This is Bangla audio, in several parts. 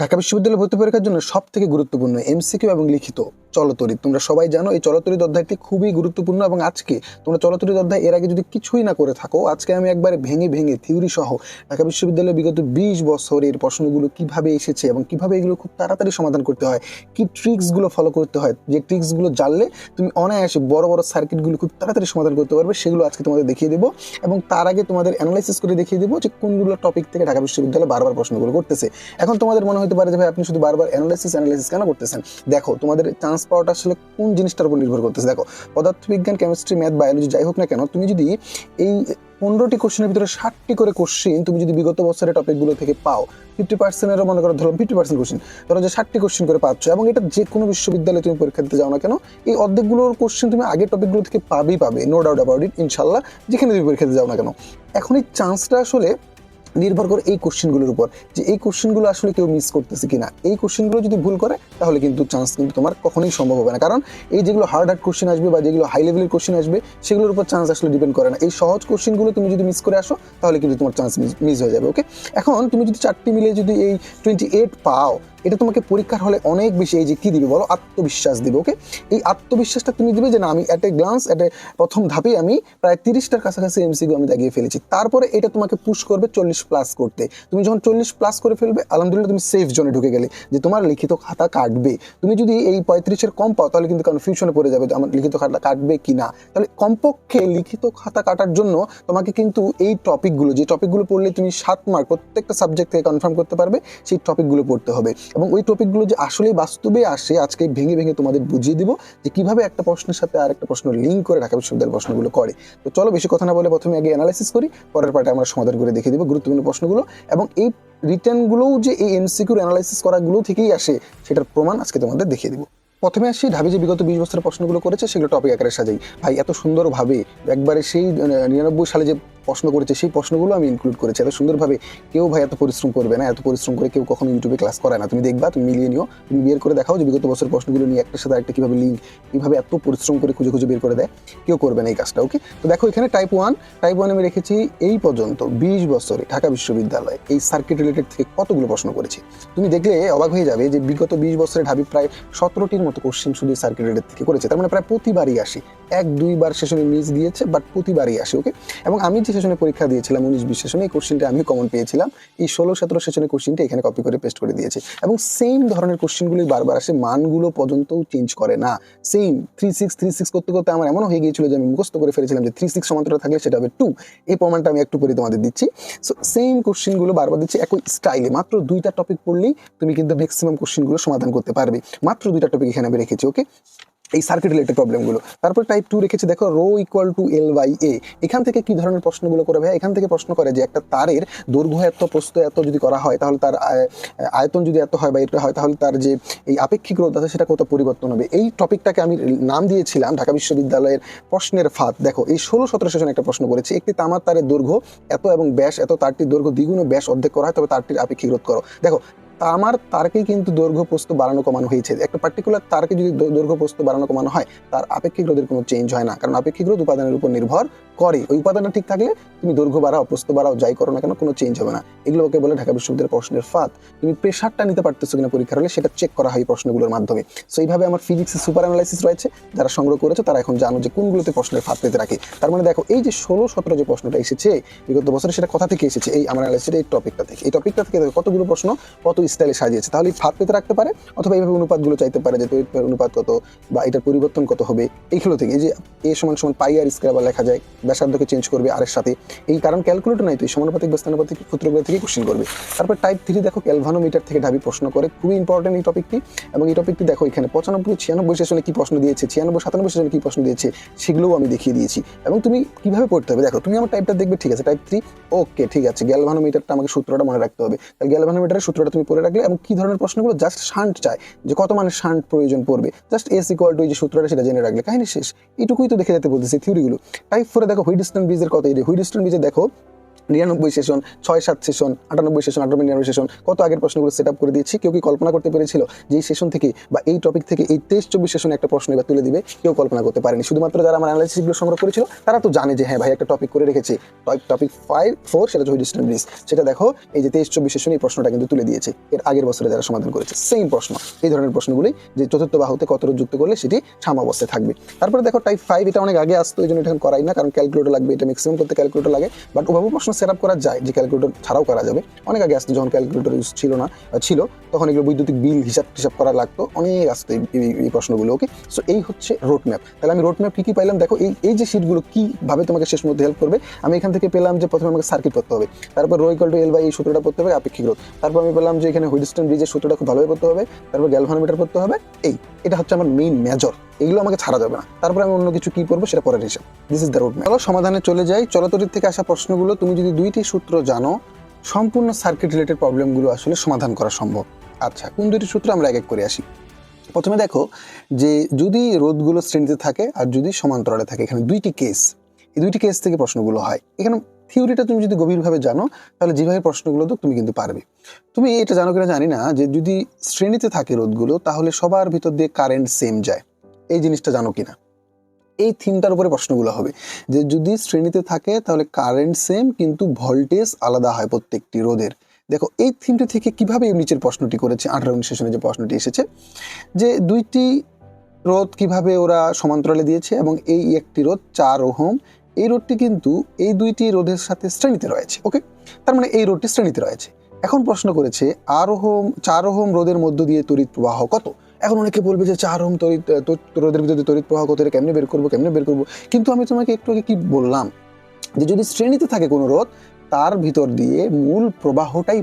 ঢাকা বিশ্ববিদ্যালয় ভর্তি পরীক্ষার জন্য সব থেকে গুরুত্বপূর্ণ এমসিকিউ এবং লিখিত চলতরিত তোমরা সবাই জানো, এই চলতরিত অধ্যায়টি খুবই গুরুত্বপূর্ণ এবং আজকে তোমরা চলতরিত অধ্যায় এর আগে যদি কিছুই না করে থাকো, আজকে আমি একবারে ভেঙে ভেঙে থিওরি সহ ঢাকা বিশ্ববিদ্যালয়ে বিগত বিশ বছরের প্রশ্নগুলো কীভাবে এসেছে এবং কীভাবে এগুলো খুব তাড়াতাড়ি সমাধান করতে হয়, কি ট্রিক্সগুলো ফলো করতে হয়, যে ট্রিক্সগুলো জানলে তুমি অনায়াসে বড় বড় সার্কিটগুলো খুব তাড়াতাড়ি সমাধান করতে পারবে, সেগুলো আজকে তোমাদের দেখিয়ে দেবো এবং তার আগে তোমাদের অ্যানালাইসিস করে দেখিয়ে দেবো যে কোনগুলো টপিক থেকে ঢাকা বিশ্ববিদ্যালয় বারবার প্রশ্নগুলো করতেছে। এখন তোমাদের মনে হতে পারে যে ভাই আপনি শুধু বারবার অ্যানালাইসিস অ্যানালাইসিস কেন করতেছেন? দেখো, তোমাদের চান্স পাওয়াটা আসলে কোন জিনিসটার উপর নির্ভর করতেছে? দেখো, পদার্থবিজ্ঞান কেমিস্ট্রি ম্যাথ বায়োলজি যাই হোক না কেন, তুমি যদি এই পনেরোটি কোশ্চেনের ভিতরে ষাটটি করে কোশ্চেন তুমি যদি বিগত বছরের টপিকগুলো থেকে পাও ফিফটি পার্সেন্টেরও মনে করো ধরো ফিফটি পার্সেন্ট কোশ্চেন ধরো যে ষাটটি কোশ্চেন করে পাচ্ছ, এবং এটা যে কোনো বিশ্ববিদ্যালয়ে তুমি পরীক্ষা দিতে যাও না কেন, এই অর্ধেকগুলোর কোশ্চেন তুমি আগের টপিকগুলো থেকে পাবেই পাবে নো ডাউট অ্যাবাউট ইট ইনশাল্লাহ, যেখানে তুমি পরীক্ষা দিতে যাও না কেন। এখন এই চান্সটা আসলে নির্ভর করে এই কোশ্চেনগুলোর উপর যে এই কোশ্চেনগুলো আসলে কেউ মিস করতেছে কিনা। এই কোশ্চেনগুলো যদি ভুল করে, তাহলে কিন্তু চান্স কিন্তু তোমার কখনোই সম্ভব হবে না। কারণ এই যেগুলো হার্ড হার্ড কোশ্চেন আসবে বা যেগুলো হাই লেভেলের কোশ্চেন আসবে, সেগুলোর উপর চান্স আসলে ডিপেন্ড করে না। এই সহজ কোশ্চেনগুলো তুমি যদি মিস করে আসো, তাহলে কিন্তু তোমার চান্স মিস হয়ে যাবে ওকে এখন তুমি যদি চারটি মিলে যদি এই টোয়েন্টি এইট পাও এটা তোমাকে পরীক্ষার হলে অনেক বেশি এই যে কী দিবে বলো? আত্মবিশ্বাস দিবে ওকে এই আত্মবিশ্বাসটা তুমি দিবে যে না, আমি at a glance at a প্রথম ধাপে আমি প্রায় তিরিশটার কাছাকাছি এমসিকিউ আমি দাগিয়ে ফেলেছি। তারপরে এটা তোমাকে পুশ করবে চল্লিশ প্লাস করতে। তুমি যখন চল্লিশ প্লাস করে ফেলবে, আলহামদুলিল্লাহ তুমি সেফ জোনে ঢুকে গেলে যে তোমার লিখিত খাতা কাটবে। তুমি যদি এই পঁয়ত্রিশের কম পাও, তাহলে কিন্তু কনফিউশনে পড়ে যাবে আমার লিখিত খাতা কাটবে কি না। তাহলে কমপক্ষে লিখিত খাতা কাটার জন্য তোমাকে কিন্তু এই টপিকগুলো যে টপিকগুলো পড়লে তুমি সাত মার্ক প্রত্যেকটা সাবজেক্ট থেকে কনফার্ম করতে পারবে, সেই টপিকগুলো পড়তে হবে। এবং ওই টপিকগুলো যে আসলে বাস্তবে আসে, আজকে ভেঙে ভেঙে তোমাদের বুঝিয়ে দিব যে কীভাবে একটা প্রশ্নের সাথে আর একটা প্রশ্ন লিঙ্ক করে ঢাকা বিশ্ববিদ্যালয়ের প্রশ্নগুলো করে। তো চলো বেশি কথা না বলে প্রথমে আগে অ্যানালাইসিস করি, পরের পার্টে আমরা সমাধান করে দেখিয়ে দিব গুরুত্বপূর্ণ প্রশ্নগুলো এবং এই রিটার্নগুলোও যে এই এমসিকিউর অ্যানালাইসিস করাগুলো থেকেই আসে, সেটার প্রমাণ আজকে তোমাদের দেখিয়ে দিব। প্রথমে আসি, ঢাবি যে বিগত বিশ বছরের প্রশ্নগুলো করেছে, সেগুলো টপিক আকারে সাজাই। ভাই, এত সুন্দরভাবে একবারে সেই নিরানব্বই সালে যে প্রশ্ন করেছে, সেই প্রশ্নগুলো আমি ইনক্লুড করেছি। এত সুন্দরভাবে কেউ ভাই এত পরিশ্রম করবে না, এত পরিশ্রম করে কেউ কখনো ইউটিউবে ক্লাস করে না। তুমি দেখবা, তুমি মিলিয়ে নিও, তুমি বের করে দেখাও যে বিগত বছর প্রশ্নগুলো নিয়ে একটার সাথে একটা কীভাবে লিঙ্ক কীভাবে এত পরিশ্রম করে খুঁজে খুঁজে বের করে দেয়, কেউ করবে না এই কাজটা ওকে তো দেখো এখানে টাইপ ওয়ান টাইপ ওয়ান আমি রেখেছি, এই পর্যন্ত বিশ বছরে ঢাকা বিশ্ববিদ্যালয় এই সার্কিট রিলেটেড থেকে কতগুলো প্রশ্ন করেছি। তুমি দেখলে অবাক হয়ে যাবে যে বিগত বিশ বছরে ঢাবি প্রায় সতেরোটির মতো কোশ্চেন শুধু সার্কিট রিলেটেড থেকে করেছে। তার মানে প্রায় প্রতিবারই আসি। এক, দুইবার সেশনে মিস দিয়েছে বাট প্রতিবারই আসে ওকে এবং আমি যে সেশনে পরীক্ষা দিয়েছিলাম, উনিশ বিশ সেশনে। এই কোশ্চেনটা আমি কমন পেয়েছিলাম। এই ষোলো সতেরো সেশনের কোশ্চেনটা এখানে কপি করে পেস্ট করে দিয়েছে। এবং সেম ধরনের কোশ্চেনগুলি বারবার আসে, মানগুলো পর্যন্তও চেঞ্জ করে না। Same three six three six করতে করতে আমার এমন হয়ে গিয়েছিল যে আমি মুখস্থ করে ফেলেছিলাম যে থ্রি সিক্স সমান্তরাল থাকলে সেটা হবে টু এই প্রমাণটা আমি একটু করে তোমাদের দিচ্ছি। সো সেম কোশ্চেনগুলো বারবার দিচ্ছি একই স্টাইলে মাত্র দুইটা টপিক পড়লেই তুমি কিন্তু ম্যাক্সিমাম কোশ্চেনগুলো সমাধান করতে পারবে। মাত্র দুইটা টপিক এখানে আমি রেখেছি ওকে এই সার্কিট রিলেটেড প্রবলেমগুলো তারপর টাইপ টু রেখেছি, দেখো rho equal to L by A এখান থেকে কি ধরনের প্রশ্নগুলো করে ভাই এখান থেকে প্রশ্ন করে যে একটা তারের দৈর্ঘ্য এত, প্রস্থ এত যদি করা হয়, তাহলে তার আয়তন যদি এত হয় বা এটা হয়, তাহলে তার যে এই আপেক্ষিক রোধ আছে, সেটা কত পরিবর্তন হবে? এই টপিকটাকে আমি নাম দিয়েছিলাম ঢাকা বিশ্ববিদ্যালয়ের প্রশ্নের ফাঁদ। দেখো, এই ষোলো সতেরো সেশনে একটা প্রশ্ন করেছি, একটি তামার তারের দৈর্ঘ্য এত এবং ব্যাস, এত তারটির দৈর্ঘ্য দ্বিগুণ ব্যাস অর্ধেক করা হয়, তবে তারটির আপেক্ষিক রোধ করো। দেখো তামার তারকেই কিন্তু দৈর্ঘ্য, প্রস্থ বাড়ানো, কমানো হয়েছে। একটা পার্টিকুলার তারকে যদি দৈর্ঘ্য, প্রস্থ বাড়ানো, কমানো হয়, তার আপেক্ষিক রোধের কোনো চেঞ্জ হয় না। কারণ আপেক্ষিক রোধ উপাদানের উপর নির্ভর করে। ওই উপাদানটা ঠিক থাকলে তুমি দৈর্ঘ্য বাড়াও, প্রস্থ বাড়াও, যাই করো না কেন, কোনো চেঞ্জ হবে না। এগুলোকে বলে ঢাকা বিশ্ববিদ্যালয়ের প্রশ্নের ফাঁদ। তুমি প্রেশারটা নিতে পারতেছো কিনা পরীক্ষার হলে, সেটা চেক করা হয় এই প্রশ্নগুলোর মাধ্যমে। সো এইভাবে আমার ফিজিক্সের সুপার অ্যানালাইসিস রয়েছে। যারা সংগ্রহ করেছে, তারা এখন জানো যে কোনগুলোতে প্রশ্নের ফাঁদ পেতে রাখে। তার মানে দেখো, এই যে ষোলো, সতেরো যে প্রশ্নটা এসেছে, বিগত বছরে সেটা কথা থেকে এসেছে? এই আমার অ্যানালাইসিস এই টপিকটা থেকে। এই টপিকটা থেকে কতগুলো প্রশ্ন, কত স্টাইলে সাজিয়েছে। তাহলে ফাঁদ পেতে রাখতে পারে? অথবা এইভাবে অনুপাতগুলো চাইতে পারে যে তড়িৎ অনুপাত কত বা এটার পরিবর্তন কত হবে? এইগুলো থেকে। যে এ সমান সমান পাই আর স্কোয়ার আবার লেখা যায়, ব্যাসার্ধকে চেঞ্জ করবে আর এর সাথে। এই কারণ ক্যালকুলেটর নাই তো, এই সমানুপাতিক বা স্থানুপাতিক সূত্রগুলো থেকে কোশ্চেন করবে। তারপর টাইপ থ্রি দেখো ক্যালভানোমিটার থেকে ঢাবি প্রশ্ন করে। খুবই ইম্পর্টেন্ট এই টপিকটি এবং এই টপিকটি দেখো এখানে, পঁচানব্বই ছিয়ানব্বই সেশনে কি প্রশ্ন দিয়েছে, ছিয়ানব্বই, সাতানব্বই সেশনে কি প্রশ্ন দিয়েছে, সেগুলোও আমি দেখিয়ে দিয়েছি। এবং তুমি কীভাবে পড়তে হবে? দেখো, তুমি আমার টাইপটা দেখবে, ঠিক আছে টাইপ থ্রি ওকে ঠিক আছে। গ্যালভানোমিটারটা আমাকে সূত্রটা মনে রাখতে হবে। তাহলে গ্যালভানোমিটারের সূত্রটা তুমি পড়ে রাখলে এবং কি ধরনের প্রশ্নগুলো জাস্ট শান্ট চায়, যে কত মানে শান্ট প্রয়োজন পড়বে। জাস্ট এস ইকুয়াল টু যে সূত্রটা সেটা জেনে রাখলে। কাহিনী শেষ। এটুকুই তো দেখে যেতে বলতেছি থিওরিগুলো টাইপ ফোরে দেখো হুইডস্টোন ব্রিজের এই হুইডস্টোন ব্রিজে দেখো নিরানব্বই সেশন ছয় সাত সেশন আটানব্বই সেশন আটানব্বই নিরানব্বই সেশন কত আগের প্রশ্নগুলো সেট আপ করে দিয়েছি? কেউ কি কল্পনা করতে পেরেছিল যে এই সেশন থেকে বা এই টপিক থেকে এই তেইশ চব্বিশ সেশনে একটা প্রশ্ন এবার তুলে দিবে? কেউ কল্পনা করতে পারেনি। শুধুমাত্র যারা আমার অ্যানালাইসিসগুলো সংগ্রহ করেছিল, তারা তো জানে যে হ্যাঁ ভাই, একটা টপিক করে রেখেছে। টপিক ফাইভ ফোর সেটা হচ্ছে ডিস্টেন্ট ব্রিজ সেটা দেখো, এই যে তেইশ চব্বিশ সেশনে এই প্রশ্নটা কিন্তু তুলে দিয়েছে। এর আগের বছরে যারা সমাধান করেছে সেম প্রশ্ন। এই ধরনের প্রশ্নগুলি যে চতুর্থ বাহুতে কত যুক্ত করলে সেটি সাম্যাবস্থায় থাকবে। তারপরে দেখো টাইপ ফাইভ এটা অনেক আগে আসতো, এই জন্য এটা করাই না, কারণ ক্যালকুলেটর লাগবে, এটা ম্যাক্সিমাম করতে ক্যালকুলেটর লাগে। বাট ওভাবে প্রশ্ন সেট আপ করা যায়, যে ক্যালকুলেটর ছাড়াও করা যাবে। অনেক আগে আসতো, যখন ক্যালকুলেটর ইউজ ছিল না ছিল, তখন এগুলো বৈদ্যুতিক বিল হিসাব টিসাব করা লাগতো। অনেক আসতো এই- প্রশ্নগুলো ওকে সো এই হচ্ছে রোড ম্যাপ তাহলে আমি রোড ম্যাপ কী, কি পাইলাম? দেখো, এই এই যে শিটগুলো কীভাবে তোমাকে শেষ মধ্যে হেল্প করবে, আমি এখান থেকে পেলাম যে প্রথমে আমাকে সার্কিট করতে হবে। তারপর rho equal to L by এই সূত্রটা পড়তে হবে, আপেক্ষিক রোধ। তারপর আমি পেলাম যে এখানে হুইডস্টোন ব্রিজের সূত্রটা খুব ভালোভাবে পড়তে হবে, তারপর গ্যালভানোমিটার পড়তে হবে, এই। এটা হচ্ছে আমার মেইন মেজর এগুলো আমাকে ছাড়া যাবে না। তারপরে আমি অন্য কিছু কি করব সেটা পরের হিসাব this is the road map সমাধানে চলে যাই। চলতরির থেকে আসা প্রশ্নগুলো তুমি যদি দুইটি সূত্র জানো, সম্পূর্ণ সার্কিট রিলেটেড প্রবলেমগুলো আসলে সমাধান করা সম্ভব। আচ্ছা কোন দুইটি সূত্র আমরা এক এক করে আসি? প্রথমে দেখো যে যদি রোধগুলো শ্রেণীতে থাকে আর যদি সমান্তরালে থাকে, এখানে দুইটি কেস এই দুইটি কেস থেকে প্রশ্নগুলো হয়। এখানে থিওরিটা তুমি যদি গভীরভাবে জানো, তাহলে যেভাবে প্রশ্নগুলো তো তুমি কিন্তু পারবে। তুমি এটা জানো কিনা জানি না যে যদি শ্রেণীতে থাকে রোধগুলো, তাহলে সবার ভিতর দিয়ে কারেন্ট সেম যায়। এই জিনিসটা জানো কিনা? এই থিমটার উপরে প্রশ্নগুলো হবে। যে যদি শ্রেণীতে থাকে, তাহলে কারেন্ট সেম কিন্তু ভোল্টেজ আলাদা হয় প্রত্যেকটি রোদের দেখো, এই থিমটি থেকে কীভাবে নিচের প্রশ্নটি করেছে, আঠারো উনিশ সেশনে যে প্রশ্নটি এসেছে, যে দুইটি রোদ কীভাবে ওরা সমান্তরালে দিয়েছে এবং এই একটি রোধ চার ওহম, এই রোধটি কিন্তু এই দুইটি রোধের সাথে শ্রেণীতে রয়েছে ওকে তার মানে এই রোধটি শ্রেণীতে রয়েছে। এখন প্রশ্ন করেছে, আর ওহম, চার ওহম রোধের মধ্য দিয়ে তড়িৎ প্রবাহ কত? এখন অনেকে বলবে যে চার ওহম তড়িৎ তো- রোধের ভিতরে তড়িৎ প্রবাহ কত এটা কেমনে বের করব, কেমনে বের করব? কিন্তু আমি তোমাকে একটু আগে কি বললাম? যে যদি শ্রেণীতে থাকে কোনো রোধ তার ভিতর দিয়ে মূল প্রবাহটাই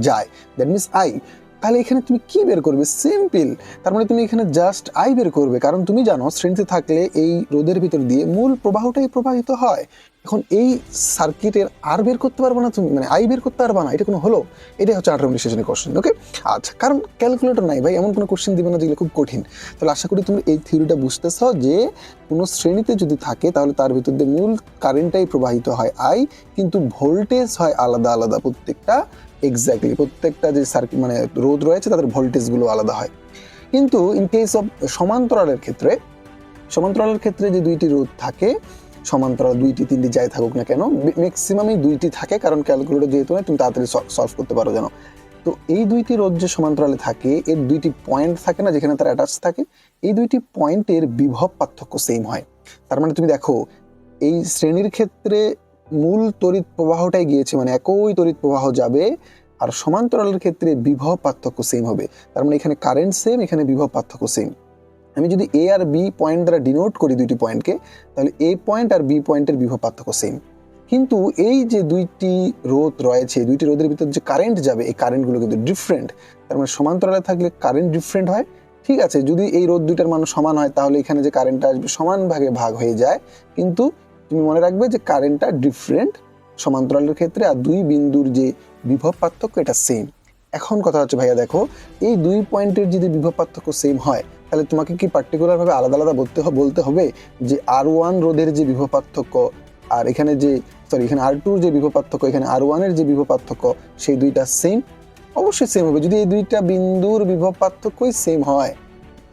যায়। দ্যাট মিনস আই তাহলে এখানে তুমি কি বের করবে? সিম্পল তার মানে তুমি এখানে জাস্ট আই বের করবে। কারণ তুমি জানো, শ্রেণীতে থাকলে এই রোদের ভিতর দিয়ে মূল প্রবাহটাই প্রবাহিত হয়। এখন এই সার্কিটের আর বের করতে পারবে না তুমি মানে আই বের করতে পারবে না। এটা কোনো হলো? এটাই হচ্ছে আঠারো সেশনের কোশ্চেন ওকে আচ্ছা কারণ ক্যালকুলেটর নাই ভাই, এমন কোনো কোশ্চেন দিবে না যেগুলো খুব কঠিন। তাহলে আশা করি তুমি এই থিওরিটা বুঝতেছ যে, কোনো শ্রেণীতে যদি থাকে, তাহলে তার ভিতর দিয়ে মূল কারেন্টটাই প্রবাহিত হয় আই কিন্তু ভোল্টেজ হয় আলাদা আলাদা প্রত্যেকটা এক্স্যাক্টলি প্রত্যেকটা যে সার্কিট মানে রোদ রয়েছে, তাদের ভোল্টেজগুলো আলাদা হয়। কিন্তু ইন কেস অফ সমান্তরালের ক্ষেত্রে সমান্তরালের ক্ষেত্রে যে দুইটি রোদ থাকে, সমান্তরাল দুইটি, তিনটি যাই থাকুক না কেন ম্যাক্সিমামই দুইটি থাকে, কারণ ক্যালকুলেটর যেহেতু নয় তুমি তাড়াতাড়ি সলভ করতে পারো যেন। তো এই দুইটি রোদ যে সমান্তরালে থাকে, এর দুইটি পয়েন্ট থাকে না, যেখানে তার অ্যাটাচ থাকে, এই দুইটি পয়েন্টের বিভব পার্থক্য সেম হয়। তার মানে তুমি দেখো, এই শ্রেণির ক্ষেত্রে মূল তড়িৎ প্রবাহটাই গিয়েছে মানে একই তড়িৎ প্রবাহ যাবে, আর সমান্তরালের ক্ষেত্রে বিভব পার্থক্য সেম হবে। তার মানে এখানে কারেন্ট সেম এখানে বিভব পার্থক্য সেম আমি যদি এ আর বি পয়েন্ট দ্বারা ডিনোট করি দুইটি পয়েন্টকে তাহলে এ পয়েন্ট আর বি পয়েন্টের বিভব পার্থক্য সেম কিন্তু এই যে দুইটি রোধ রয়েছে, দুইটি রোধের ভিতর যে কারেন্ট যাবে, এই কারেন্টগুলো কিন্তু ডিফারেন্ট তার মানে সমান্তরালে থাকলে কারেন্ট ডিফারেন্ট হয়। ঠিক আছে, যদি এই রোধ দুইটার মান সমান হয়, তাহলে এখানে যে কারেন্টটা আসবে, সমান ভাগে ভাগ হয়ে যায়। কিন্তু তুমি মনে রাখবে যে কারেন্টটা ডিফারেন্ট সমান্তরালের ক্ষেত্রে আর দুই বিন্দুর যে বিভব পার্থক্য, এটা সেম এখন কথা হচ্ছে, ভাইয়া দেখো, এই দুই পয়েন্টের যদি বিভব পার্থক্য সেম হয়, তাহলে তোমাকে কি পার্টিকুলারভাবে আলাদা আলাদা বলতে বলতে হবে যে আর ওয়ান রোধের যে বিভব পার্থক্য আর এখানে যে সরি এখানে আর টুর যে বিভব পার্থক্য, এখানে আর ওয়ানের যে বিভব পার্থক্য, সেই দুইটা সেম অবশ্যই সেম হবে। যদি এই দুইটা বিন্দুর বিভব পার্থক্যই সেম হয়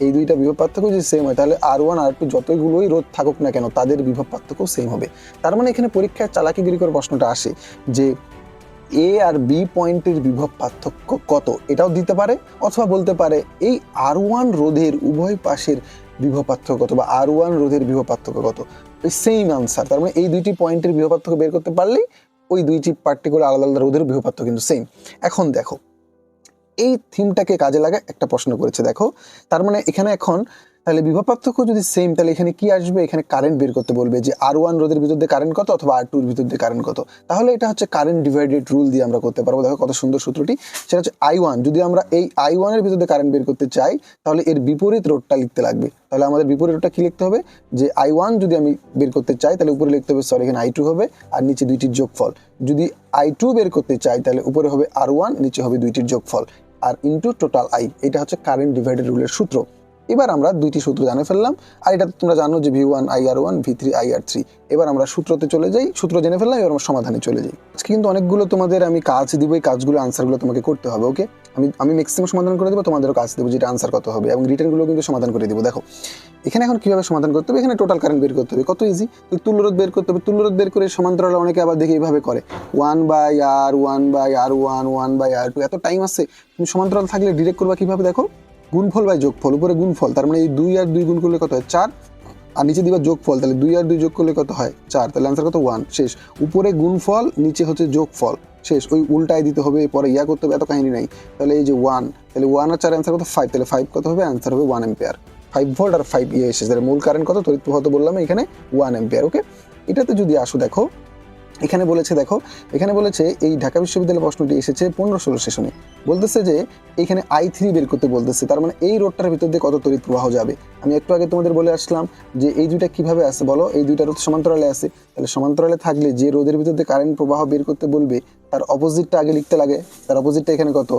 এই দুইটা বিভব পার্থক্য যদি সেম হয়, তাহলে আর ওয়ান আর টু যতগুলোই রোধ থাকুক না কেন, তাদের বিভব পার্থক্য সেম হবে। তার মানে এখানে পরীক্ষায় চালাকিগিরি করে প্রশ্নটা আসে যে এ আর বি পয়েন্টের বিভব পার্থক্য কত? এটাও দিতে পারে অথবা বলতে পারে এই আর ওয়ান রোধের উভয় পাশের বিভব পার্থক্য কত বা আর ওয়ান রোধের বিভব পার্থক্য কত? ওই সেম আনসার তার মানে এই দুইটি পয়েন্টের বিভব পার্থক্য বের করতে পারলেই ওই দুইটি পার্টিকুলার আলাদা আলাদা রোধের বিভব পার্থক্য কিন্তু সেম এখন দেখো এই থিমটাকে কাজে লাগা একটা প্রশ্ন করেছে, দেখো। তার মানে এখানে এখন, তাহলে বিভব পার্থক্য যদি সেম তাহলে এখানে কি আসবে? এখানে কারেন্ট বের করতে বলবে যে আর ওয়ান রোধের ভিতর দিয়ে কারেন্ট কত অথবা আর টুর ভিতর দিয়ে কারেন্ট কত? তাহলে এটা হচ্ছে কারেন্ট ডিভাইডেড রুল দিয়ে আমরা করতে পারব। দেখো কত সুন্দর সূত্রটি। সেটা হচ্ছে আই ওয়ান যদি আমরা এই আই ওয়ানের ভিতর দিয়ে কারেন্ট বের করতে চাই, তাহলে এর বিপরীত রোডটা লিখতে লাগবে। তাহলে আমাদের বিপরীত রোডটা কি লিখতে হবে? যে আই ওয়ান যদি আমি বের করতে চাই, তাহলে উপরে লিখতে হবে সরি এখানে আই টু হবে, আর নিচে দুইটির যোগফল। যদি আই টু বের করতে চাই, তাহলে উপরে হবে আর ওয়ান নিচে হবে দুইটির যোগফল। আর ইন্টু টোটাল আই এটা হচ্ছে কারেন্ট ডিভাইডেড রুলের সূত্র। এবার আমরা দুইটি সূত্র জানে ফেললাম, আর এটা তোমরা জানো যে V one I R one V three I R three এবার আমরা সূত্রতে চলে যাই, সূত্র জেনে ফেললাম, এবার আমরা সমাধানে চলে যাই। আজকে কিন্তু অনেকগুলো তোমাদের আমি কাজ দিব, এই কাজগুলো আনসারগুলো তোমাকে করতে হবে ওকে আমি আমি ম্যাক্সিমাম সমাধান করে দেবো, তোমাদেরও কাজ দেবো, যেটা আনসার কত হবে, এবং রিটার্নগুলো কিন্তু সমাধান করে দেবো, দেখো। এখানে এখন কীভাবে সমাধান করতে হবে? এখানে টোটাল কারেন্ট বের করতে হবে, কত ইজি তুল্যরোধ বের করতে হবে, তুল্যরোধ বের করে সমান্তরাল অনেকে আবার দেখে এইভাবে করে one by R one by R one one by R two এত টাইম আছে, তুমি সমান্তরাল থাকলে ডিরেক্ট করবা কীভাবে, দেখো? গুণফল বাই যোগফল, উপরে গুণফল, তার মানে এই দুই আর দুই গুণ করলে কত হয়? চার। আর নিচে দিবা যোগফল, তাহলে দুই আর দুই যোগ করলে কত হয়? চার। তাহলে আনসার কত? ওয়ান শেষ। উপরে গুণফল, নিচে হচ্ছে যোগফল। শেষ। ওই উল্টায় দিতে হবে পরে ইয়া করতে হবে, এত কাহিনী নাই। তাহলে এই যে ওয়ান তাহলে ওয়ান আর চার অ্যান্সার কত? ফাইভ তাহলে ফাইভ কত হবে? অ্যান্সার হবে ওয়ান এম্পিয়ার ফাইভ ভোল্ট আর ফাইভ ইয়ে এসেছে। তাহলে মূল কারেন্ট কত? তড়িৎ প্রবাহ বললাম এখানে ওয়ান এম্পিয়ার ওকে এটাতে যদি আসো দেখো এখানে বলেছে, দেখো, এখানে বলেছে, এই ঢাকা বিশ্ববিদ্যালয়ের প্রশ্নটি এসেছে পনেরো ষোলো সেশনে। বলতেছে যে, এখানে আই থ্রি বের করতে বলতেছে, তার মানে এই রোডটার ভিতর দিয়ে কত তড়িৎ প্রবাহ যাবে। আমি একটু আগে তোমাদের বলে আসলাম যে, এই দুইটা কীভাবে আছে বলো? এই দুইটা রোদ সমান্তরালে আছে। তাহলে সমান্তরালে থাকলে যে রোদের ভিতর দিয়ে কারেন্ট প্রবাহ বের করতে বলবে, তার অপোজিটটা আগে লিখতে লাগে। তার অপোজিটটা এখানে কত?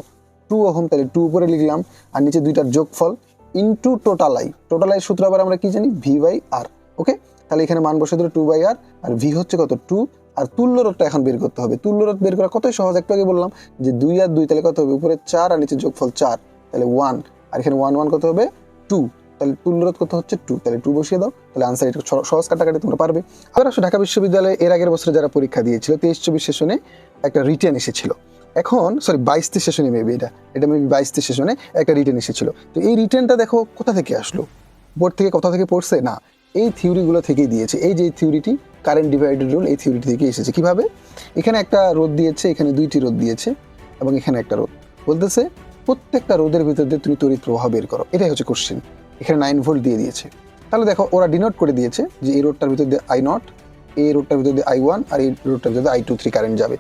টু ওহম, তাহলে টু উপরে লিখলাম, আর নিচে দুইটার যোগফল into total I total I সূত্র আবার আমরা কি জানি? ভি বাই আর ওকে তাহলে এখানে মান বসে দিলে টু বাই আর আর ভি হচ্ছে কত? টু আর তুল্য রোধটা এখন বের করতে হবে। তুল্য রোধ বের করা কতই সহজ, একটু আগে বললাম যে দুই আর দুই তাহলে কত হবে? উপরে চার আর নিচে যোগফল চার। তাহলে ওয়ান আর এখানে ওয়ান ওয়ান কত হবে? টু তাহলে তুল্য রোধ কত হচ্ছে? টু তাহলে টু বসিয়ে দাও। তাহলে আনসার এটা সহজ কাটাকাটি তোমরা পারবে। আবার আসো ঢাকা বিশ্ববিদ্যালয়ে, এর আগের বছরে যারা পরীক্ষা দিয়েছিল, তেইশ চব্বিশ সেশনে একটা রিটার্ন এসেছিল। এখন সরি বাইশটি সেশনে মেবি এটা। এটা মেবি বাইশটি সেশনে একটা রিটার্ন এসেছিল। তো এই রিটার্নটা দেখো কোথা থেকে আসলো? বোর্ড থেকে কোথা থেকে পড়ছে? না। এই থিওরিগুলো থেকেই দিয়েছে। এই যে থিওরিটি কারেন্ট ডিভাইডেড রুল এই থিওরিটি থেকে এসেছে। কীভাবে? এখানে একটা রোদ দিয়েছে, এখানে দুইটি রোদ দিয়েছে এবং এখানে একটা রোদ বলতেছে, প্রত্যেকটা রোদের ভিতর দিয়ে তুমি তড়িৎ প্রবাহ বের করো। এটাই হচ্ছে কোশ্চেন এখানে নাইন ভোল্ট দিয়ে দিয়েছে। তাহলে দেখো, ওরা ডিনোট করে দিয়েছে যে এই রোডটার ভিতর দিয়ে আই নট এই রোডটার ভিতর দিয়ে আই ওয়ান আর এই রোডটার ভিতর দিয়ে আই টু থ্রি কারেন্ট যাবে।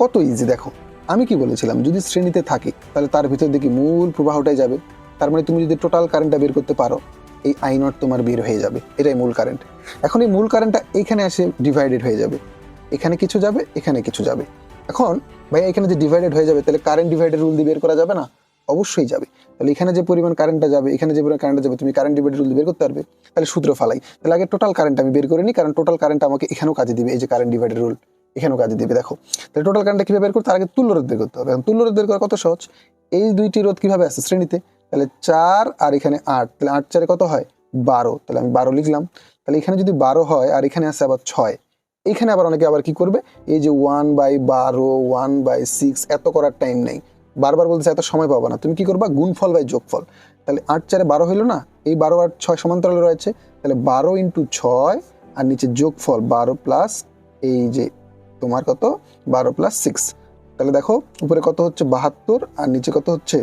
কত ইজি দেখো। আমি কি বলেছিলাম, যদি শ্রেণীতে থাকে, তাহলে তার ভিতর দেখি মূল প্রবাহটাই যাবে? তার মানে তুমি যদি টোটাল কারেন্টটা বের করতে পারো এই আই নট তোমার বের হয়ে যাবে। এটাই মূল কারেন্ট এখন এই মূল কারেন্টটা এইখানে এসে ডিভাইডেড হয়ে যাবে। এখানে কিছু যাবে, এখানে কিছু যাবে। এখন ভাই এখানে যে ডিভাইডেড হয়ে যাবে, তাহলে কারেন্ট ডিভাইডেড রুল দিয়ে বের করা যাবে না? অবশ্যই যাবে। তাহলে এখানে যে পরিমাণ কারেন্টটা যাবে, এখানে যে পরিমাণ কারেন্টটা যাবে, তুমি কারেন্ট ডিভাইডেড রুল দিয়ে বের করতে পারবে। তাহলে সূত্র ফালাই। তাহলে আগে টোটাল কারেন্ট আমি বের করে নিই, কারণ টোটাল কারেন্ট আমাকে এখানেও কাজে দিবে। এই যে কারেন্ট ডিভাইডেড রুল এখানেও কাজে দিবে, দেখো। তাহলে টোটাল কারেন্টটা কীভাবে বের করতে তার আগে তুল্য রোধ বের করতে হবে। এখন তুল্য রোধ বের করা কত সহজ? এই দুইটি রোধ কীভাবে আছে শ্রেণীতে। তাহলে চার আর এখানে আট, তাহলে আট চারে কত হয়? বারো। তাহলে আমি বারো লিখলাম। তাহলে এখানে যদি বারো হয় আর এখানে আছে আবার ছয়, এখানে আবার অনেকে আবার কি করবে? এই যে ওয়ান বাই বারো ওয়ান বাই সিক্স এত করার টাইম নেই। বারবার বলতেছে, এত সময় পাবো না। তুমি কি করবা? গুণফল বাই যোগফল। তাহলে আট চারে বারো হইল না? এই বারো আর ছয় সমান্তরালে রয়েছে। তাহলে বারো ইন্টু ছয় আর নিচে যোগফল বারো প্লাস এই যে তোমার কত? বারো প্লাস সিক্স তাহলে দেখো, উপরে কত হচ্ছে? বাহাত্তর আর নিচে কত হচ্ছে?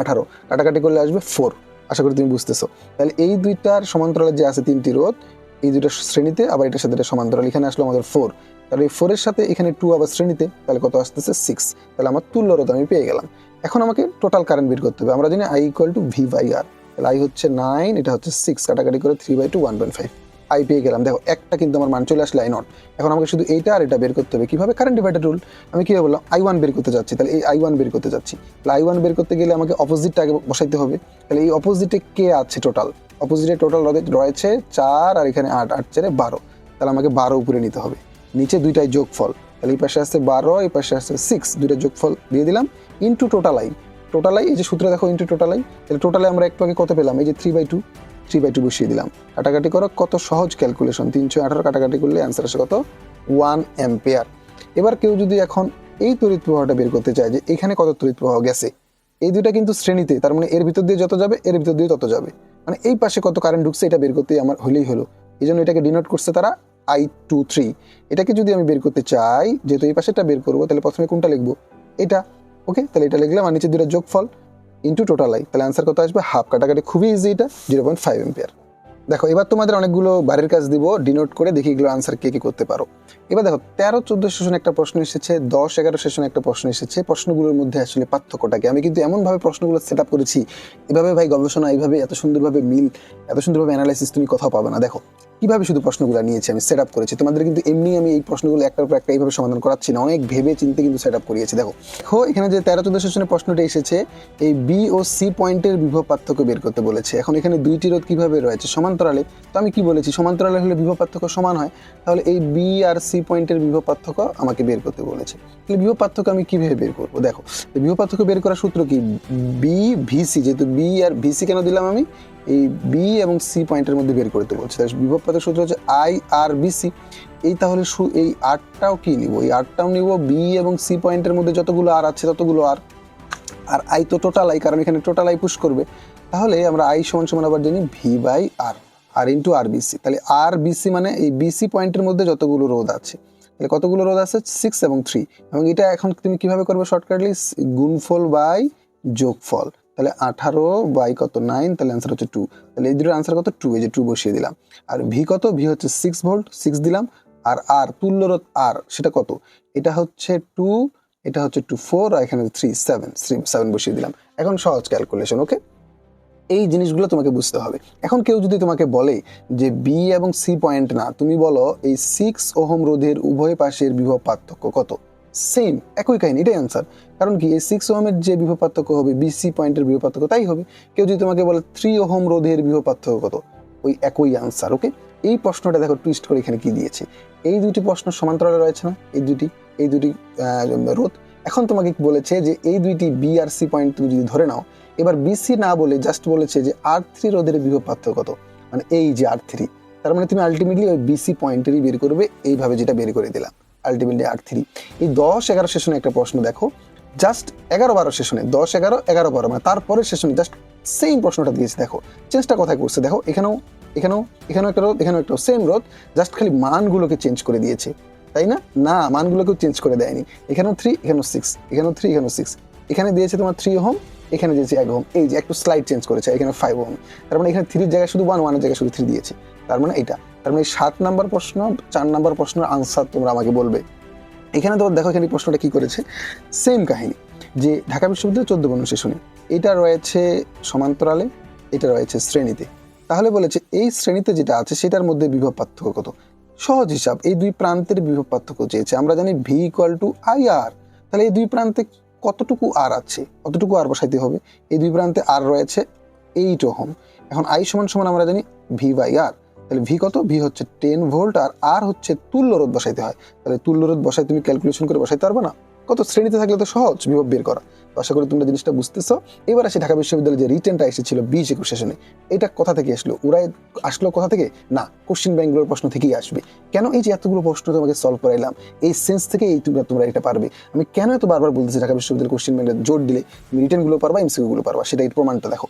আঠারো। কাটাকাটি করলে আসবে ফোর আশা করি তুমি বুঝতেছো। তাহলে এই দুইটার সমান্তরালে যে আছে তিনটি রোধ, এই দুইটা শ্রেণীতে, আবার এটার সাথে এটা সমান্তরাল। এখানে আসলো আমাদের ফোর তাহলে এই ফোরের সাথে এখানে টু আবার শ্রেণীতে, তাহলে কত আসতেছে সিক্স তাহলে আমার তুল্য রোধ আমি পেয়ে গেলাম। এখন আমাকে টোটাল কারেন্ট বের করতে হবে। আমরা জানি I equal to V by R তাহলে আই হচ্ছে নাইন এটা হচ্ছে সিক্স কাটাকাটি করে three by two one point five I পেয়ে গেলাম। দেখো, একটা কিন্তু আমার মান চলে আসলে আই নট এখন আমাকে শুধু এইটা আর এটা বের করতে হবে। কীভাবে? কারেন্ট ডিভাইডেড রুল আমি কীভাবে বললাম? আই ওয়ান বের করতে যাচ্ছি। তাহলে এই আই ওয়ান বের করতে যাচ্ছি। তাহলে আই ওয়ান বের করতে গেলে আমাকে অপোজিটটা আগে বসাইতে হবে। তাহলে এই অপোজিটে কে আছে টোটাল অপোজিটে টোটাল রয়েছে চার আর এখানে আট। আট চারে বারো। তাহলে আমাকে বারো উপরে নিতে হবে। নিচে দুইটাই যোগফল। তাহলে এই পাশে আসছে বারো, এই পাশে আসছে সিক্স দুইটা যোগফল দিয়ে দিলাম into total I total I এই যে সূত্র দেখো ইন্টু টোটাল আই তাহলে টোটালে আমরা একটু আগে কত পেলাম? এই যে three by two three by two বসিয়ে দিলাম। কাটাকাটি করো, কত সহজ ক্যালকুলেশন তিনশো আঠারো কাটাকাটি করলে অ্যান্সার আসে কত? ওয়ান অ্যাম্পেয়ার এবার কেউ যদি এখন এই তড়িৎ প্রবাহটা বের করতে চায় যে এখানে কত তড়িৎ প্রবাহ গেছে, এই দুটা কিন্তু শ্রেণীতে, তার মানে এর ভিতর দিয়ে যত যাবে, এর ভিতর দিয়ে তত যাবে। মানে এই পাশে কত কারেন্ট ঢুকছে, এটা বের করতে আমার হলেই হলো। এই জন্য এটাকে ডিনোট করছে তারা আই টু থ্রি এটাকে যদি আমি বের করতে চাই, যেহেতু এই পাশেটা বের করব, তাহলে প্রথমে কোনটা লিখব? এটা। ওকে তাহলে এটা লিখলাম, আর নিচে দুটো যোগফল। ইন্টু টোটাল আই তাহলে অ্যান্সার কত আসবে? হাফ কাটাকাটি খুবই ইজি এটা জিরো পয়েন্ট ফাইভ এম্পিয়ার দেখো, এবার তোমাদের অনেকগুলো বাড়ির কাজ দিব ডিনোট করে দেখি এগুলো আনসার কে কি করতে পারো। এবার দেখো, তেরো, চোদ্দ সেশনে একটা প্রশ্ন এসেছে, দশ, এগারো সেশনে একটা প্রশ্ন এসেছে, প্রশ্নগুলোর মধ্যে আসলে পার্থক্যটাকে। আমি কিন্তু এমনভাবে প্রশ্নগুলো সেট আপ করেছি, এভাবে ভাই গবেষণা এইভাবে এত সুন্দরভাবে মিল, এত সুন্দরভাবে অ্যানালাইসিস তুমি কোথাও পাবে না। দেখো, কীভাবে শুধু প্রশ্নগুলো নিয়েছি আমি সেট আপ করেছি, তোমাদের কিন্তু এমনি আমি এই প্রশ্নগুলো একটার পর একটা এইভাবে সমাধান করাচ্ছি না, অনেক ভেবে চিন্তে কিন্তু সেট আপ করিয়েছি। দেখো দেখো, এখানে যে তেরো, চোদ্দ সেশনের প্রশ্নটা এসেছে, এই বি ও সি পয়েন্টের বিভব পার্থক্য বের করতে বলেছে। এখন এখানে দুইটি রোধ কীভাবে রয়েছে? সমান্তরালে, তো আমি কি বলেছি? সমান্তরালে হলে বিভব পার্থক্য সমান হয়? তাহলে এই বি আর সি পয়েন্টের বিভব পার্থক্য আমাকে বের করতে বলেছে। তাহলে বিভব পার্থক্য আমি কীভাবে বের করব? দেখো বিভব পার্থক্য বের করার সূত্র কি? বি ভিসি যেহেতু বি আর ভিসি কেন দিলাম আমি? এই বি এবং সি পয়েন্টের মধ্যে বের করতে বলছে তাহলে বিভব পার্থক্য সূত্র হচ্ছে আই আর বিসি এই তাহলে সু- এই আটটাও কি নিব? এই আটটাও নিব বি এবং সি পয়েন্টের মধ্যে যতগুলো আর আছে, ততগুলো আর আর আই তো টোটাল আই কারণ এখানে টোটাল আই পুশ করবে। তাহলে আমরা আই সমান সমান আবার জানি ভি বাই আর আর ইন্টু আর বিসি তাহলে আর বিসি মানে এই বিসি পয়েন্টের মধ্যে যতগুলো রোদ আছে, তাহলে কতগুলো রোদ আছে? সিক্স এবং থ্রি এবং এটা এখন তুমি কীভাবে করবে শর্টকাটলি গুণফল বাই যোগফল। তাহলে আঠারো বাই কত? নাইন তাহলে অ্যান্সার হচ্ছে টু তাহলে এই দুটোর আনসার কত? টু এই যে টু বসিয়ে দিলাম। আর ভি কত? ভি হচ্ছে সিক্স ভোল্ট সিক্স দিলাম। আর আর তুল্য রোধ আর সেটা কত? এটা হচ্ছে টু এটা হচ্ছে টু ফোর আর এখানে থ্রি সেভেন থ্রি সেভেন বসিয়ে দিলাম। এখন সহজ ক্যালকুলেশন ওকে এই জিনিসগুলো তোমাকে বুঝতে হবে। এখন কেউ যদি তোমাকে বলে যে বি এবং সি পয়েন্ট না, তুমি বলো এই সিক্স ওহম রোধের উভয় পাশের বিভব পার্থক্য কত? সেম একই কাহিনী, এটাই আনসার কারণ কি, এই সিক্স ওহমের যে বিভব পার্থক্য হবে বিসি পয়েন্টের বিভব পার্থক্য তাই হবে। কেউ যদি তোমাকে বলে থ্রি ওহম রোধের বিভব পার্থক্য কত? ওই একই আনসার ওকে এই প্রশ্নটা দেখো টুইস্ট করে এখানে কি দিয়েছে। এই দুটি প্রশ্ন সমান্তরালে রয়েছে না? এই দুটি এই দুটি রোধ। এখন তোমাকে বলেছে যে এই দুইটি বি আর সি পয়েন্ট তুমি যদি ধরে নাও এবার বিসি না বলে জাস্ট বলেছে যে আর থ্রি রোধের বিভব পার্থক্য কত? মানে এই যে আর থ্রি তার মানে তুমি আলটিমেটলি ওই বিসি পয়েন্টেরই বের করবে, এইভাবে যেটা বের করে দিলাম আলটিমেটলি আর থ্রি এই দশ এগারো সেশনে একটা প্রশ্ন দেখো জাস্ট এগারো বারো সেশনে, দশ এগারো এগারো বারো মানে তারপরের সেশনে জাস্ট সেম প্রশ্নটা দিয়েছে, দেখো চেঞ্জটা কোথায় করছে, দেখো, এখানেও এখানেও এখানেও একটা রোধ, এখানেও একটা সেম রোধ জাস্ট খালি মানগুলোকে চেঞ্জ করে দিয়েছে, তাই না? না, মানগুলোকেও চেঞ্জ করে দেয়নি, এখানেও থ্রি এখানেও সিক্স এখানেও থ্রি এখানেও সিক্স এখানে দিয়েছে তোমার থ্রি হোম এখানে দিয়েছে এক হোম এই যে একটু স্লাইড চেঞ্জ করেছে, এখানে ফাইভ হোম তার মানে এখানে থ্রির জায়গায় শুধু ওয়ান ওয়ানের জায়গায় শুধু থ্রি দিয়েছে। তার মানে এটা। তার মানে সাত নাম্বার প্রশ্ন, চার নাম্বার প্রশ্নের আনসার তোমরা আমাকে বলবে। এখানে তোমার দেখো এখানে প্রশ্নটা কি করেছে? সেম কাহিনী, যে ঢাকা বিশ্ববিদ্যালয় চোদ্দ বর্ণ সেশনে, এটা রয়েছে সমান্তরালে, এটা রয়েছে শ্রেণীতে। তাহলে বলেছে, এই শ্রেণীতে যেটা আছে, সেটার মধ্যে বিভব পার্থক্য কত? সহজ হিসাব, এই দুই প্রান্তের বিভব পার্থক্য চেয়েছে। আমরা জানি V equal to I R তাহলে এই দুই প্রান্তে কতটুকু আর আছে, কতটুকু আর বসাইতে হবে, এই দুই প্রান্তে আর রয়েছে এইট ওহম। এখন আই সমান সমান আমরা জানি ভি বাই আর তাহলে ভি কত? ভি হচ্ছে টেন ভোল্ট আর আর হচ্ছে তুল্য রোদ বসাইতে হয়। তাহলে তুল্য রোদ বসাই তুমি ক্যালকুলেশন করে বসাইতে পারবে না? কত শ্রেণীতে থাকলে তো সহজ বিভব বের করা। আশা করি তোমরা জিনিসটা বুঝতেছো। এবার আসে ঢাকা বিশ্ববিদ্যালয়ে যে রিটেনটা এসেছিল বিশ একুশ সেশনে এটা কোথা থেকে আসলো? ওরাই আসলো কোথা থেকে? না কোশ্চিন ব্যাংকগুলোর প্রশ্ন থেকেই আসবে। কেন এই যে এতগুলো প্রশ্ন তোমাকে সলভ করাইলাম? এই সেন্স থেকে এই তোমরা তোমরা এটা পারবে। আমি কেন এত বারবার বলতেছি ঢাকা বিশ্ববিদ্যালয়ের কোশ্চিন ব্যাংকের জোর দিলে? তুমি রিটেনগুলো পারবা এমসিকিউগুলো পারবা, সেটা এই প্রমাণটা দেখো।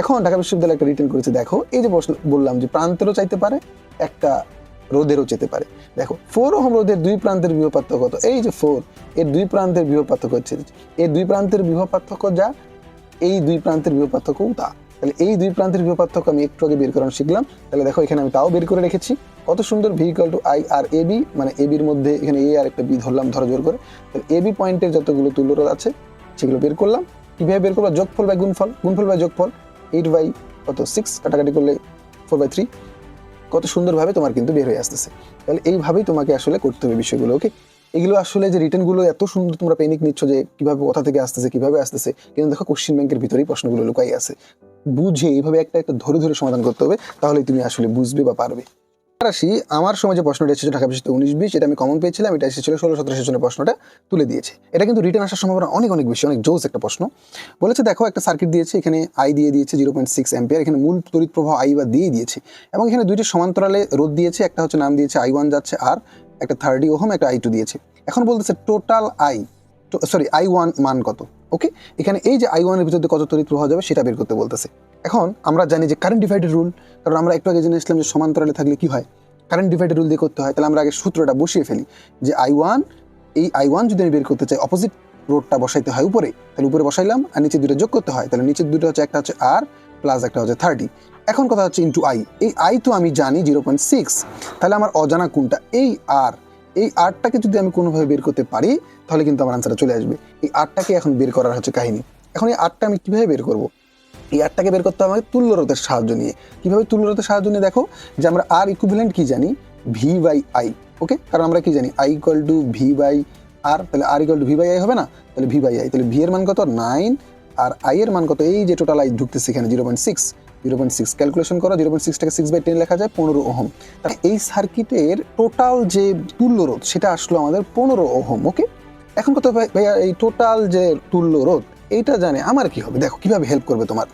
এখন ঢাকা বিশ্ববিদ্যালয় একটা রিটেন করেছে, দেখো, এই যে প্রশ্ন বললাম যে প্রান্তেরও চাইতে পারে, একটা রোদেরও যেতে পারে। দেখো ফোর ওহম রোদের দুই প্রান্তের বিভব পার্থক্য এই যে ফোর এর দুই প্রান্তের বিভব পার্থক্য হচ্ছে এই দুই প্রান্তের বিভব পার্থক্য যা, এই দুই প্রান্তের বিভব পার্থক্যও তা। তাহলে এই দুই প্রান্তের বিভব পার্থক্য আমি একটু আগে বের করানো শিখলাম। তাহলে দেখো, এখানে আমি তাও বের করে রেখেছি। কত সুন্দর V equal to I R A B মানে এ বির মধ্যে এখানে এ আর একটা বি ধরলাম, ধরো জোর করে। তাহলে এ বি পয়েন্টের যতগুলো তুল্যরোধ আছে, সেগুলো বের করলাম। কীভাবে বের করব? যোগফল বাই গুণফল। গুণফল বাই যোগফল এইট বাই কত? সিক্স কাটাকাটি করলে ফোর বাই থ্রি কত সুন্দরভাবে তোমার কিন্তু বের হয়ে আসতেছে। তাহলে এইভাবেই তোমাকে আসলে করতে হবে বিষয়গুলো ওকে এগুলো আসলে যে রিটার্নগুলো এত সুন্দর তোমরা পেনিক নিচ্ছ যে কীভাবে কোথা থেকে আসতেছে, কীভাবে আসতেছে, কিন্তু দেখো কোশ্চিন ব্যাংকের ভিতরেই প্রশ্নগুলো লুকাই আছে। বুঝে এইভাবে একটা একটা ধরে ধরে সমাধান করতে হবে তাহলে তুমি আসলে বুঝবে বা পারবে। আসি আমার সময় যে প্রশ্নটা এসেছিল ঢাকা বিশ্ববিদ্যালয় উনিশ বিশ, এটা আমি কমন পেয়েছিলাম, এটা এসেছিল ষোলো সতেরো সেশনের প্রশ্নটা তুলে দিয়েছে। এটা কিন্তু রিটার্ন আসার সম্ভাবনা অনেক অনেক বেশি, অনেক জোস একটা প্রশ্ন। বলেছে, দেখো, একটা সার্কিট দিয়েছে, এখানে আই দিয়ে দিয়েছে জিরো পয়েন্ট সিক্স অ্যাম্পিয়ার এখানে মূল তড়িৎ প্রবাহ আই বা দিয়ে দিয়েছে। এবং এখানে দুইটি সমান্তরালে রোধ দিয়েছে, একটা হচ্ছে নাম দিয়েছে আই ওয়ান যাচ্ছে আর একটা থার্টি ওহম, একটা আই টু দিয়েছে। এখন বলতেছে total I sorry I one মান কত? ওকে এখানে এই যে আই ওয়ানের ভিতরে কত তড়িৎ প্রবাহ যাবে, সেটা বের করতে বলতেছে। এখন আমরা জানি যে কারেন্ট ডিভাইডেড রুল কারণ আমরা একটু আগে জেনে আসলাম যে সমান্তরালে থাকলে কি হয়? কারেন্ট ডিভাইডেড রুল দিয়ে করতে হয়। তাহলে আমরা আগে সূত্রটা বসিয়ে ফেলি যে আই ওয়ান এই আই ওয়ান যদি আমি বের করতে চাই অপোজিট রোডটা বসাইতে হয় উপরে, তাহলে উপরে বসাইলাম আর নিচে দুটো যোগ করতে হয়। তাহলে নিচের দুটো হচ্ছে, একটা হচ্ছে আর প্লাস একটা হচ্ছে থার্টি এখন কথা হচ্ছে ইন্টু আই এই আই তো আমি জানি জিরো পয়েন্ট সিক্স তাহলে আমার অজানা কোনটা? এই আর এই আরটাকে যদি আমি কোনোভাবে বের করতে পারি, তাহলে কিন্তু আমার আনসারটা চলে আসবে। এই আরটাকে এখন বের করার হচ্ছে কাহিনী। এখন এই আরটা আমি কীভাবে বের করব? এই আরটাকে বের করতে হবে আমাকে তুল্যরোধের সাহায্য নিয়ে। কীভাবে তুল্যরোধের সাহায্য নিয়ে দেখো? যে আমরা আর ইকুইভ্যালেন্ট কী জানি? ভি বাই আই ওকে কারণ আমরা কি জানি? I equal to V by R তাহলে R equal to V by I হবে না? তাহলে ভি বাই আই তাহলে ভি এর মান কত? নাইন আর আই এর মান কত? এই যে টোটাল আই ঢুকতেছে এখানে zero point six zero point six calculation করো জিরো পয়েন্ট সিক্সটাকে সিক্স বাই টেন লেখা যায় পনেরো ওহম। এই সার্কিটের টোটাল যে তুল্য রোধ, সেটা আসলো আমাদের পনেরো ওহম ওকে এখন কত ভাই- ভাইয়া? এই টোটাল যে তুল্য রোধ এইটা জানে, আমার কি হবে? দেখো, কীভাবে হেল্প করবে তোমার?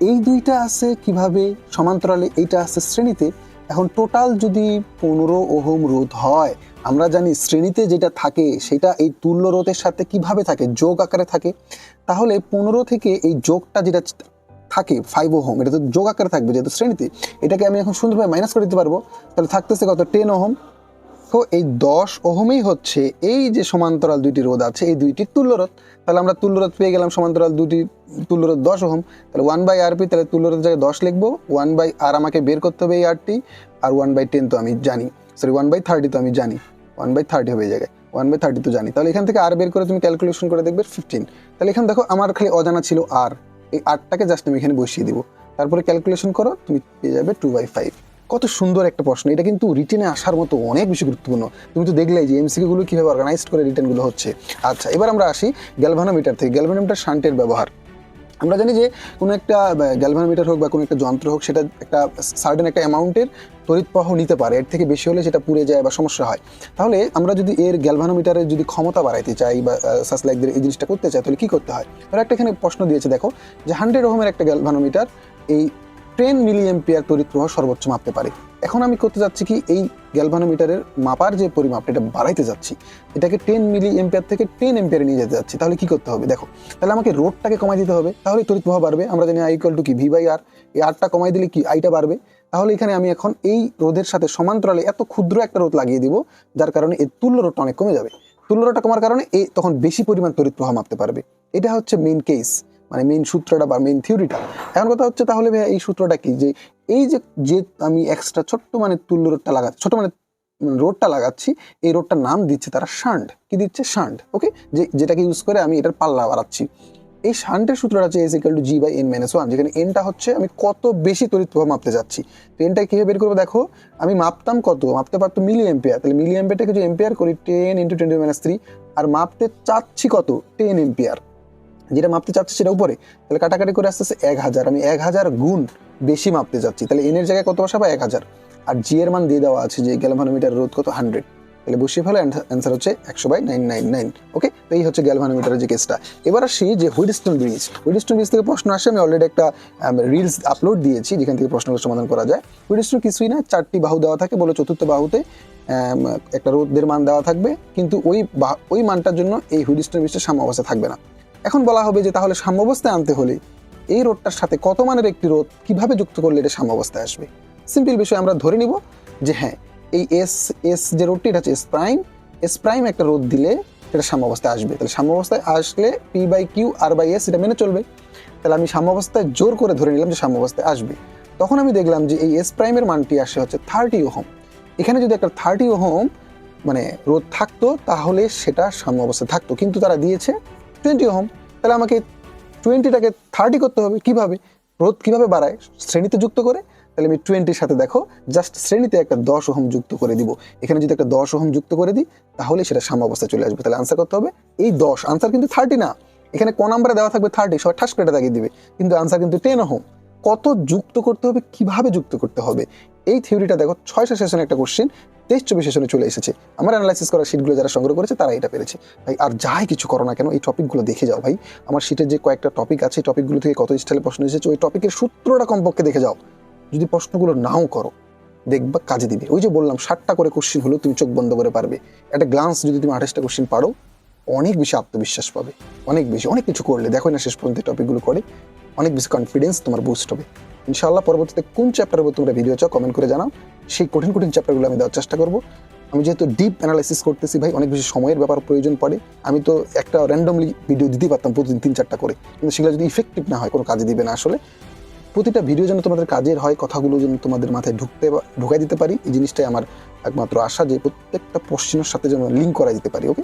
এই দুইটা আছে কীভাবে সমান্তরালে, এইটা আছে শ্রেণীতে। এখন টোটাল যদি পনেরো ওহম রোধ হয়, আমরা জানি শ্রেণীতে যেটা থাকে, সেটা এই তুল্য রোধের সাথে কীভাবে থাকে? যোগ আকারে থাকে। তাহলে পনেরো থেকে এই যোগটা যেটা থাকে ফাইভ ওহম, এটা তো যোগ আকারে থাকবে যেহেতু শ্রেণীতে, এটাকে আমি এখন সুন্দরভাবে মাইনাস করে দিতে পারব। তাহলে থাকতেছে কত? Ten ohm. তো এই দশ ওহমেই হচ্ছে এই যে সমান্তরাল দুইটি রোধ আছে, এই দুইটি তুল্যরোধ। তাহলে আমরা তুল্যরোধ পেয়ে গেলাম সমান্তরাল দুটি তুল্যরোধ দশ ওহম। তাহলে ওয়ান বাই আর পি তাহলে তুল্যরোধ জায়গায় দশ লিখব। ওয়ান বাই আর আমাকে বের করতে হবে এই RT R one by ten তো আমি জানি। সরি ওয়ান বাই থার্টি তো আমি জানি। ওয়ান বাই থার্টি হবে এই জায়গায়। ওয়ান বাই থার্টি তো জানি। তাহলে এখান থেকে আর বের করে তুমি ক্যালকুলেশন করে দেখবে ফিফটিন তাহলে এখানে দেখো, আমার খালি অজানা ছিল আর এই আরটাকে জাস্ট আমি এখানে বসিয়ে দিব। তারপরে ক্যালকুলেশন করো, তুমি পেয়ে যাবে টু বাই ফাইভ কত সুন্দর একটা প্রশ্ন। এটা কিন্তু রিটেনে আসার মতো অনেক বেশি গুরুত্বপূর্ণ। তুমি তো দেখলেই যে এমসিকিউ গুলো কীভাবে অর্গানাইজড করে রিটেনগুলো হচ্ছে। আচ্ছা এবার আমরা আসি গ্যালভানোমিটার থেকে। গ্যালভানোমিটার শান্টের ব্যবহার। আমরা জানি যে কোনো একটা গ্যালভানোমিটার হোক বা কোনো একটা যন্ত্র হোক, সেটা একটা সার্টেন একটা অ্যামাউন্টের তড়িৎ নিতে পারে। এর থেকে বেশি হলে সেটা পুড়ে যায় বা সমস্যা হয়। তাহলে আমরা যদি এর গ্যালভানোমিটারের যদি ক্ষমতা বাড়াইতে চাই বা সাস লাইক এই জিনিসটা করতে চাই, তাহলে কী করতে হয়? তাহলে একটা এখানে প্রশ্ন দিয়েছে, দেখো, যে হান্ড্রেড ওহমের একটা গ্যালভানোমিটার এই টেন মিলি এম্পিয়ার তড়িৎ প্রবাহ সর্বোচ্চ মাপতে পারে। এখন আমি করতে যাচ্ছি কি, এই গ্যালভানোমিটারের মাপার যে পরিমাপটা এটা বাড়াইতে যাচ্ছি। এটাকে টেন মিলি এম্পিয়ার থেকে টেন এম্পিয়ারে নিয়ে যেতে যাচ্ছি। তাহলে কি করতে হবে? দেখো, তাহলে আমাকে রোডটাকে কমাই দিতে হবে। তাহলে তড়িৎ প্রবাহ বাড়বে। আমরা জানি আই টু কি? ভি বাই আর এই আরটা কমাই দিলে কি? আইটা বাড়বে। তাহলে এখানে আমি এখন এই রোধের সাথে সমান্তরালে এত ক্ষুদ্র একটা রোধ লাগিয়ে দিব, যার কারণে এর তুল্য রোধটা অনেক কমে যাবে। তুল্য রোধটা কমার কারণে এ তখন বেশি পরিমাণ তড়িৎ প্রবাহ মাপতে পারবে। এটা হচ্ছে মেইন কেস মানে মেইন সূত্রটা বা মেইন থিওরিটা এখন কথা হচ্ছে তাহলে ভাইয়া এই সূত্রটা কি? যে এই যে যে আমি এক্সট্রা ছোট্ট মানে তুল্য রোডটা লাগাচ্ছি ছোট মানে রোডটা লাগাচ্ছি, এই রোডটার নাম দিচ্ছে তারা শান্ড কি দিচ্ছে? শান্ড ওকে যে, যেটাকে ইউজ করে আমি এটার পাল্লা বাড়াচ্ছি। এই শান্টের সূত্রটা হচ্ছে S equal to G by N minus one যেখানে এনটা হচ্ছে আমি কত বেশি তড়িৎ প্রবাহ মাপতে যাচ্ছি। তো এনটা কীভাবে বের করব? দেখো, আমি মাপতাম কত? মাপতে পারতো মিলি এম্পিয়ার তাহলে মিলি এম্পিয়ারটাকে যদি এম্পিয়ার করি ten into twenty minus three আর মাপতে চাচ্ছি কত? টেন এম্পিয়ার যেটা মাপতে চাচ্ছি সেটা উপরে, তাহলে কাটাকাটি করে আসতেছে এক হাজার। আমি এক হাজার গুণ বেশি মাপতে চাচ্ছি, তাহলে এনের জায়গায় কত বসাবো? এক হাজার। আর জি এর মান দিয়ে দেওয়া আছে যে গ্যালভানোমিটার রোধ কত? হান্ড্রেড তাহলে বসিয়ে ফেলে অ্যান্সার হচ্ছে একশো by nine nine nine okay তো এই হচ্ছে গ্যালভানোমিটারের যে কেসটা এবার আসি যে হুইডস্টোন ব্রিজ হুইডস্টোন ব্রিজ থেকে প্রশ্ন আসে, আমি অলরেডি একটা রিলস আপলোড দিয়েছি, যেখান থেকে প্রশ্নগুলো সমাধান করা যায়। হুইডস্টোন কিছুই না, চারটি বাহু দেওয়া থাকে, বলে চতুর্থ বাহুতে একটা রোদের মান দেওয়া থাকবে, কিন্তু ওই ওই মানটার জন্য এই হুইডস্টোন ব্রিজটা সাম্য অবস্থা থাকবে না। এখন বলা হবে যে তাহলে সাম্যবস্থায় আনতে হলে এই রোডটার সাথে কত মানের একটি রোদ কীভাবে যুক্ত করলে এটা সাম্যাবস্থায় আসবে? সিম্পল বিষয় আমরা ধরে নিব যে হ্যাঁ এই এস এস যে রোডটি, এটা হচ্ছে এস প্রাইম এস প্রাইম একটা রোদ দিলে সেটা সাম্যবস্থায় আসবে। তাহলে সাম্যবস্থায় আসলে P by Q R by S এটা মেনে চলবে। তাহলে আমি সাম্যবস্থায় জোর করে ধরে নিলাম যে সাম্যাবস্থায় আসবে। তখন আমি দেখলাম যে এই এস প্রাইমের মানটি আসে হচ্ছে থার্টি ওহম। এখানে যদি একটা থার্টি ওহম মানে রোদ থাকতো, তাহলে সেটা সাম্য অবস্থায় থাকতো। কিন্তু তারা দিয়েছে টোয়েন্টি ওহম তাহলে আমাকে টোয়েন্টিটাকে থার্টি করতে হবে। কীভাবে? রোধ কীভাবে বাড়ায়? শ্রেণীতে যুক্ত করে। তাহলে আমি টোয়েন্টির সাথে দেখো জাস্ট শ্রেণীতে একটা দশ ওহম যুক্ত করে দিব। এখানে যদি একটা দশ ওহম যুক্ত করে দিই, তাহলে সেটা সাম্য অবস্থায় চলে আসবে। তাহলে আনসার করতে হবে, এই দশ আনসার কিন্তু থার্টি না। এখানে ক নাম্বারে দেওয়া থাকবে থার্টি সবাই ঠাস করে দাগিয়ে দিবে। কিন্তু আনসার কিন্তু টেন ওহম কত যুক্ত করতে হবে, কীভাবে যুক্ত করতে হবে? এই থিওরিটা দেখো, ছয়শো সেশনে একটা কোশ্চেন তেইশ চব্বিশ সেশনে চলে এসেছে। আমার অ্যানালাইসিস করা শিটগুলো যারা সংগ্রহ করেছে, তারা এটা পেরেছে। ভাই, আর যাই কিছু করো না কেন, এই টপিকগুলো দেখে যাও ভাই। আমার শিটের যে কয়েকটা টপিক আছে টপিকগুলো থেকে কত স্টাইলে প্রশ্ন এসেছে, ওই টপিকের সূত্রটা কমপক্ষে দেখে যাও। যদি প্রশ্নগুলো নাও করো, দেখবা কাজে দিবে। ওই যে বললাম, ষাটটা করে কোশ্চেন হলেও তুমি চোখ বন্ধ করে পারবে। একটা গ্লান্স যদি তুমি আঠাশটা কোশ্চেন পারো, অনেক বেশি আত্মবিশ্বাস পাবে। অনেক বেশি, অনেক কিছু করলে। দেখো না শেষ পর্যন্ত টপিকগুলো করে, অনেক বেশি কনফিডেন্স তোমার বুস্ট হবে। ইনশাআল্লাহ পরবর্তীতে কোন চ্যাপ্টারের উপর তোমরা ভিডিও চাও কমেন্ট করে জানাও। সেই কঠিন কঠিন চ্যাপ্টারগুলো আমি দেওয়ার চেষ্টা করব। আমি যেহেতু ডিপ অ্যানালাইসিস করতেছি ভাই, অনেক বেশি সময়ের ব্যাপার প্রয়োজন পড়ে। আমি তো একটা র্যান্ডমলি ভিডিও দিতেই পারতাম প্রতিদিন তিন চারটা করে। কিন্তু সেগুলো যদি ইফেক্টিভ না হয়, কোনো কাজে দিবে না আসলে। প্রতিটা ভিডিও যেন তোমাদের কাজের হয়, কথাগুলো যেন তোমাদের মাথায় ঢুকতে ঢুকাই দিতে পারি। এই জিনিসটাই আমার একমাত্র আশা যে প্রত্যেকটা প্রশ্নের সাথে যেন লিঙ্ক করা যেতে পারি ওকে